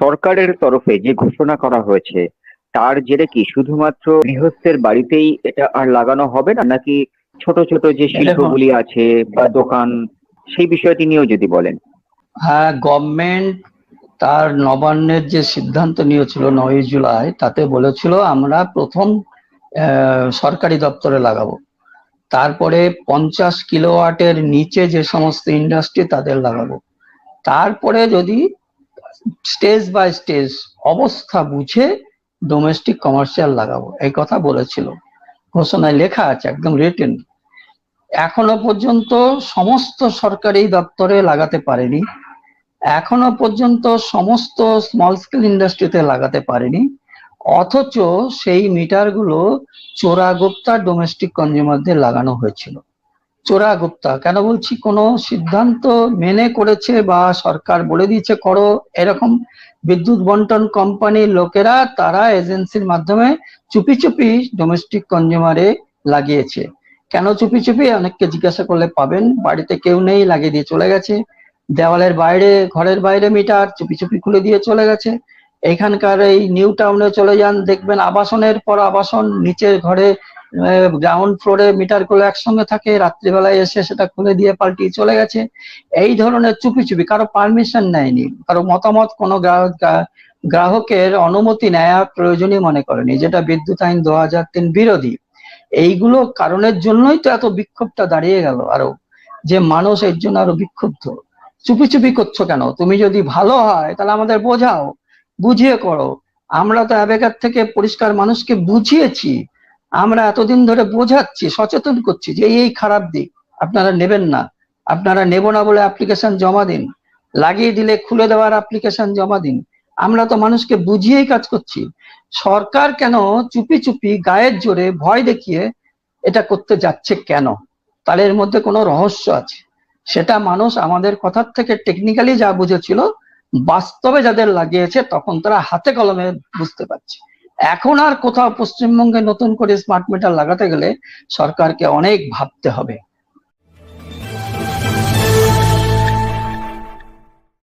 সরকারের তরফে যে ঘোষণা করা হয়েছে তার জেরে কি শুধুমাত্র গৃহস্থের বাড়িতেই এটা আর লাগানো হবে না? নাকি ছোট ছোট যে শিল্পগুলি আছে বা দোকান সেই বিষয়টি নিয়েও যদি বলেন। হ্যাঁ গভর্নমেন্ট তার নবান্নের যে সিদ্ধান্ত নিয়েছিল নয় জুলাই তাতে বলেছিল আমরা প্রথম সরকারি দপ্তরে লাগাবো। তারপরে পঞ্চাশ কিলোওয়াটের নিচে যে সমস্ত ইন্ডাস্ট্রি তাদের লাগাবো। তারপরে যদি স্টেজ বাই স্টেজ অবস্থা বুঝে ডোমেস্টিক কমার্শিয়াল লাগাবো। এই কথা বলেছিল। ঘোষণায় লেখা আছে, একদম রিটেন এখনও পর্যন্ত সমস্ত সরকারি দপ্তরে লাগাতে পারেনি। এখনও পর্যন্ত সমস্ত স্মল স্কেল ইন্ডাস্ট্রিতে লাগাতে পারেনি। অথচ সেই মিটারগুলো চোরাগুপ্তা ডোমেস্টিক কনজিউমারদের লাগানো হয়েছিল। চোরাগুপ্তা। কেন বলছি? কোনো সিদ্ধান্ত মেনে করেছে বা সরকার বলে দিয়েছে, করো। এরকম বিদ্যুৎ বন্টন কোম্পানির লোকেরা, তারা এজেন্সির মাধ্যমে চুপি চুপি ডোমেস্টিক কনজিউমারে লাগিয়েছে। কেন চুপি চুপি? অনেককে জিজ্ঞাসা করলে পাবেন। বাড়িতে কেউ নেই, লাগিয়ে দিয়ে চলে গেছে। দেওয়ালের বাইরে, ঘরের বাইরে মিটার চুপি চুপি খুলে দিয়ে চলে গেছে। এখানকার এই নিউ টাউনে চলে যান, দেখবেন আবাসনের পর আবাসন, নিচের ঘরে গ্রাউন্ড ফ্লোরে মিটারগুলো একসঙ্গে থাকে, রাত্রিবেলায় এসে সেটা খুলে দিয়ে পাল্টিয়ে চলে গেছে। এই ধরনের চুপি চুপি কারও পারমিশন নেয়নি, কারও মতামত কোনো গ্রাহক গ্রা- গ্রাহকের অনুমতি নেওয়া প্রয়োজনীয় মনে করেনি, যেটা বিদ্যুৎ আইন দু হাজার তিন বিরোধী। এইগুলো কারণের জন্যই তো এত বিক্ষোভটা দাঁড়িয়ে গেল আরও, যে মানুষ এর জন্য আরও বিক্ষুব্ধ। চুপি চুপি করছ কেন? তুমি যদি ভালো হয়, তাহলে আমাদের বোঝাও, বুঝিয়ে করো। আমরা তো অ্যাবেকার থেকে পরিষ্কার মানুষকে বুঝিয়েছি আমরা এতদিন ধরে বোঝাচ্ছি, সচেতন করছি যে এই খারাপ দিক আপনারা নেবেন না। আপনারা নেব না বলে অ্যাপ্লিকেশন জমা দিন। লাগিয়ে দিলে খুলে দেওয়ার অ্যাপ্লিকেশন জমা দিন। আমরা তো মানুষকে বুঝিয়েই কাজ করছি। সরকার কেন চুপি চুপি গায়ের জোরে ভয় দেখিয়ে এটা করতে যাচ্ছে কেন? তার এর মধ্যে কোনো রহস্য আছে। সেটা মানুষ আমাদের কথার থেকে টেকনিক্যালি যা বুঝেছিল, বাস্তবে যাদের লাগিয়েছে তখন তারা হাতে কলমে বুঝতে পারছে। এখন আর কোথাও পশ্চিমবঙ্গে নতুন করে স্মার্ট মিটার লাগাতে গেলে সরকারকে অনেক ভাবতে হবে।